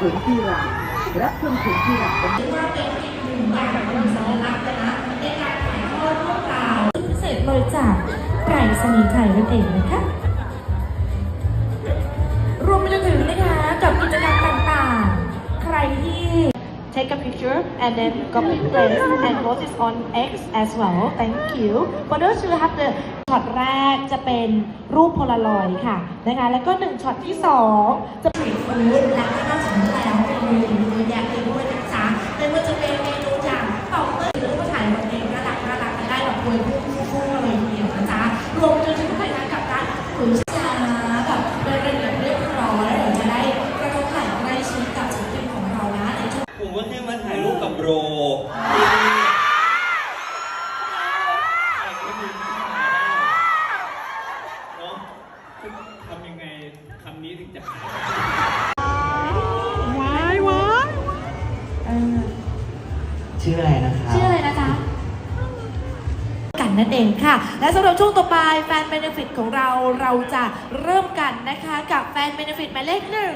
เข็มจีรารับชมเข็มจีรายรูปเราพิเศษเลยจากไก่สนีไทยนั่นเองนะคะรวมไปจนถึงนะคะกับกิจกรรมต่างๆ ใครที่ Take a picture and then copy paste and post it on X as well. Thank you. For those who have the ช็อตแรกจะเป็นรูปโพลารอยด์ค่ะนะคะแล้วก็หนึ่งช็อตที่สองจะเป็นฟูดและ ก็ นั่นเองค่ะ และสำหรับช่วงต่อไปแฟนเบนฟิตของเราเราจะเริ่มกันนะคะกับแฟนเบนฟิตหมายเลขหนึ่ง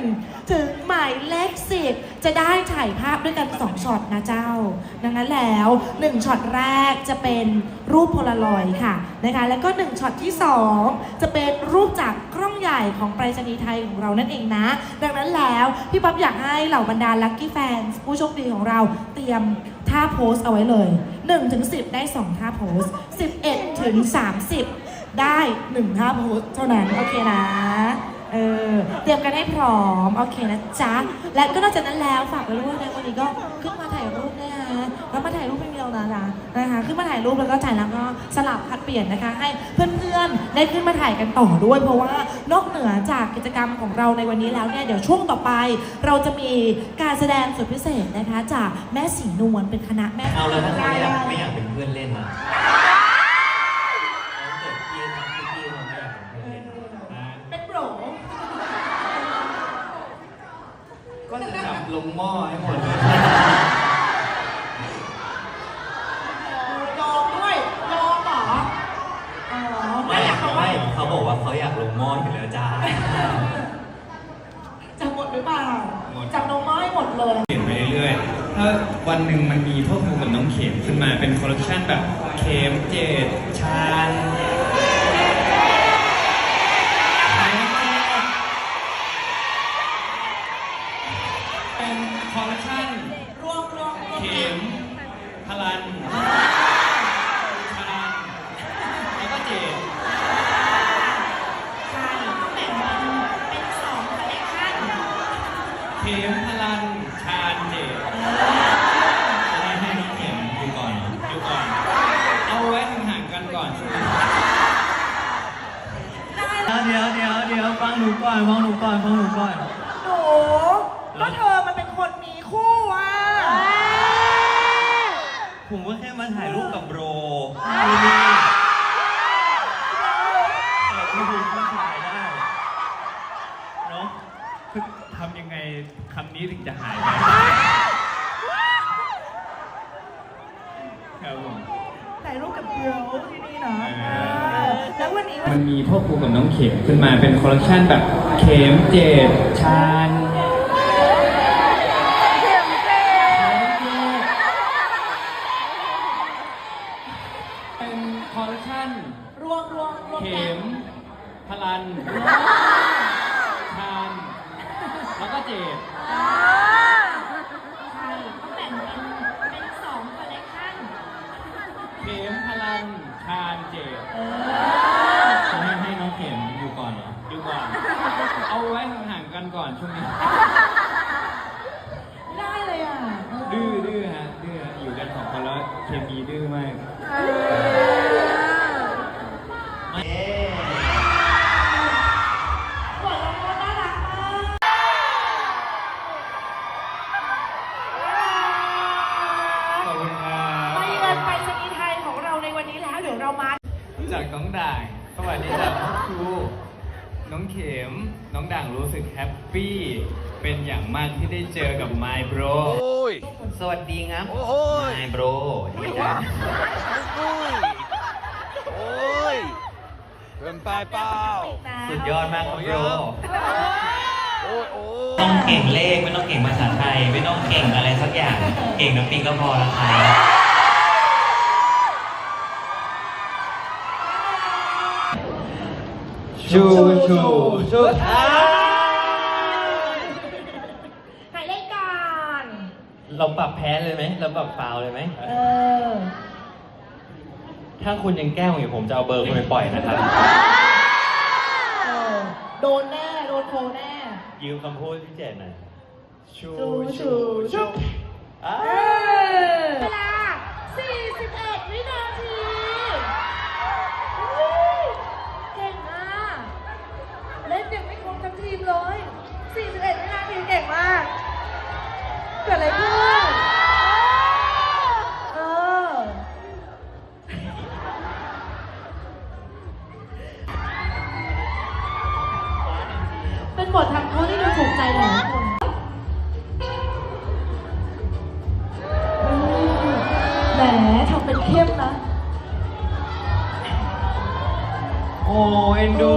ถึงหมายเลขสิบจะได้ถ่ายภาพด้วยกัน 2ช็อตนะเจ้า ดังนั้นแล้ว 1ช็อตแรกจะเป็นรูปโพลารอยด์ค่ะนะคะแล้วก็ 1ช็อตที่ 2 จะเป็นรูปจากกล้องใหญ่ของไปรษณีย์ไทยของเรานั่นเองนะ ดังนั้นแล้วพี่ป๊อบอยากให้เหล่าบรรดาลัคกี้แฟนผู้โชคดีของเราเตรียมท่าโพสเอาไว้เลย 1ถึง10 ได้ 2 ท่าโพส 11ถึง30 ได้ 1 ท่าโพสเท่านั้น โอเคนะ เออ เตรียมกันให้พร้อม โอเคนะจ๊ะ และก็นอกจากนั้นแล้วฝากไว้ด้วยนะวันนี้ก็ขึ้น แล้วมาถ่ายรูปเป็นเดียวนะคะนะคะขึ้นมาถ่ายรูปแล้วก็ถ่ายแล้วก็สลับพัดเปลี่ยนนะคะ ให้เพื่อนๆได้ขึ้นมาถ่ายกันต่อด้วย เพราะว่านอกเหนือจากกิจกรรมของเราในวันนี้แล้วเนี่ยเดี๋ยวช่วงต่อไป เราจะมีการแสดงสุดพิเศษนะคะ จากแม่สีนวลเป็นคณะแม่เอาแล้วถ้าไม่อยากไม่อยากเป็นเพื่อนเล่นนะเอาเกิดพี่นะพี่ อกว่าเขาอยากลงหม้ออยู่แล้วจ้า จะหมดหรือเปล่าหมดจับนมไม้หมดเลย เปลี่ยนไปเรื่อยๆ ถ้าวันหนึ่งมันมีพวกมูกับน้องเข็มขึ้นมาเป็นคอลเลคชันแบบเข็มเจดชานเป็น เข็มพลันชานเจดจะได้ให้น้องเข็มดูก่อนดูก่อน เอาไว้ห่างๆกันก่อนเดี๋ยวเดี๋ยวเดี๋ยวฟังหนูก่อนฟังหนูก่อนฟังหนูก่อนหนูก็เธอมันเป็นคนมีคู่อะผมก็แค่มาถ่ายรูปกับโรแต่ผู้ผู้ชายได้เนาะ คือทำยังไงคำนี้ถึงจะหายไปครับผม ถ่ายรูปกับเกิร์ลที่นี่เนาะเออเออแล้ววันนี้มันมีพ่อครูกับน้องเข็มขึ้นมาเป็นคอลเลคชันแบบเข็มเจดชานเป็น ชานเจดให้ให้น้องเข็มอยู่ก่อนเหรออยู่ก่อน เอาไว้ห่างๆกันก่อนช่วงนี้ ได้เลยอะ ดื้อดื้อฮะดื้อฮะอยู่กันสองคนแล้วเคมีดื้อมาก มารู้จักน้องด่าง สวัสดีครับครูน้องเข็ม น้องด่างรู้สึกแฮปปี้ เป็นอย่างมากที่ได้เจอกับ My Bro สวัสดีครับโอ้ยนายโบรดีจ้าโอ้ยเกินไปเปล่าสุดยอดมากครับโบรโอ้ต้องเก่งเลขไม่ต้องเก่งภาษาไทย ไม่ต้องเก่งอะไรสักอย่าง เก่งน้ำปิงก็พอแล้วครับ ชูชูชูใครเล่นก่อนเราปรับแพ้เลยไหมเราปรับฟาวเลยไหม เออ ถ้าคุณยังแกล้งอยู่ผมจะเอาเบอร์คุณไปปล่อยนะครับ เออ โดนแน่ โดนโทรแน่ ยืมคำพูดพี่เจนหน่อยชูชูชูชูอ่าเออเวลา 41 วินาที กิดอะไรขึ้น เออ เป็นบททำโทษที่ดูถูกใจหลายคนแหมทำเป็นเข้มนะ โอ้เอ็นดู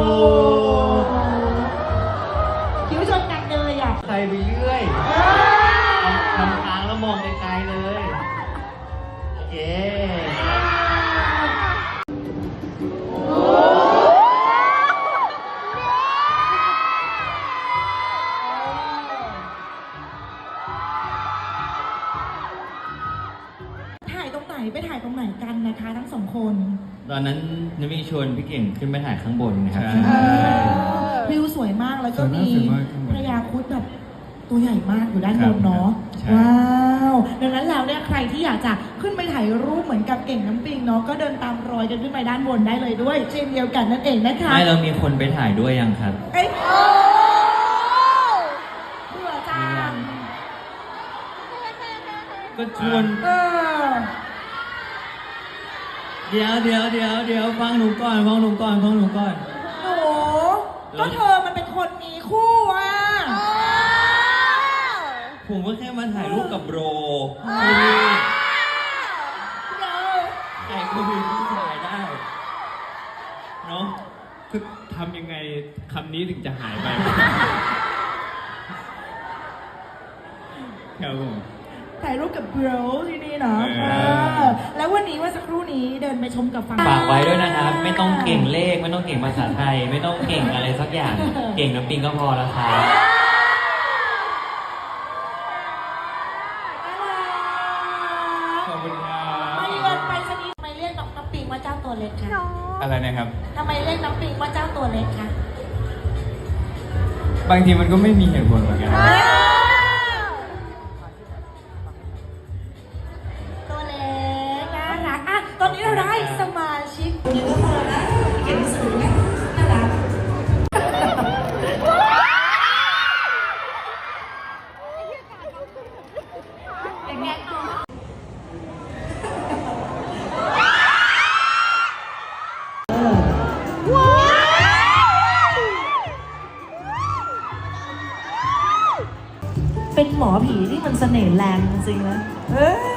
ไหนไปถ่ายตรงไหนกันนะคะ ทั้งสองคน ตอนนั้นนวีชวนพี่เก่งขึ้นไปถ่ายข้างบนนะครับเออวิวสวยมากแล้วก็มีสวยมากสวยมากพญาครุดแบบตัวใหญ่มากอยู่ด้านบนเนาะใช่ ว้าวดังนั้นแล้วเนี่ยใครที่อยากจะขึ้นไปถ่ายรูปเหมือนกับเก่งน้ำปิงเนาะก็เดินตามรอยกันขึ้นไปด้านบนได้เลยด้วยเช่นเดียวกันนั่นเองนะคะไม่เรามีคนไปถ่ายด้วยยังครับ เอ้ยโอ้เบื่อจังก็ชวน เออ เดี๋ยวเดี๋ยวเดี๋ยวเดี๋ยวฟังหนูก่อนฟังหนูก่อนฟังหนูก่อน หนูก็เธอมันเป็นคนมีคู่อะผมก็แค่มาถ่ายรูปกับโบรอ๋อเดี๋ยวใครก็มีผู้ชายได้เนาะคือทำยังไงคำนี้ถึงจะหายไป ครับผม ถ่ายรูปกับเบรที่นี่เนาะเออเออแล้ววันนี้เมื่อสักครู่นี้เดินไปชมกับฟังฝากไว้ด้วยนะครับ ไม่ต้องเก่งเลข ไม่ต้องเก่งภาษาไทย ไม่ต้องเก่งอะไรสักอย่าง เก่งน้ำปิงก็พอแล้วครับขอบคุณครัไม่บเรียนไปสนีย์ทำไมเรียกน้องน้ำปิงว่าเจ้าตัวเล็กคะอะไรนะครับทำไมเรียกน้ำปิงว่าเจ้าตัวเล็กคะบางทีมันก็ไม่มีเหตุผลเหมือนกัน ราได้สมาชิกเยอะมานะเขียนหนังสือไหมน่ารักอย่างเงี้ยเนาะเป็นหมอผีที่มันเสน่ห์แรงจริงๆนะเอ้ย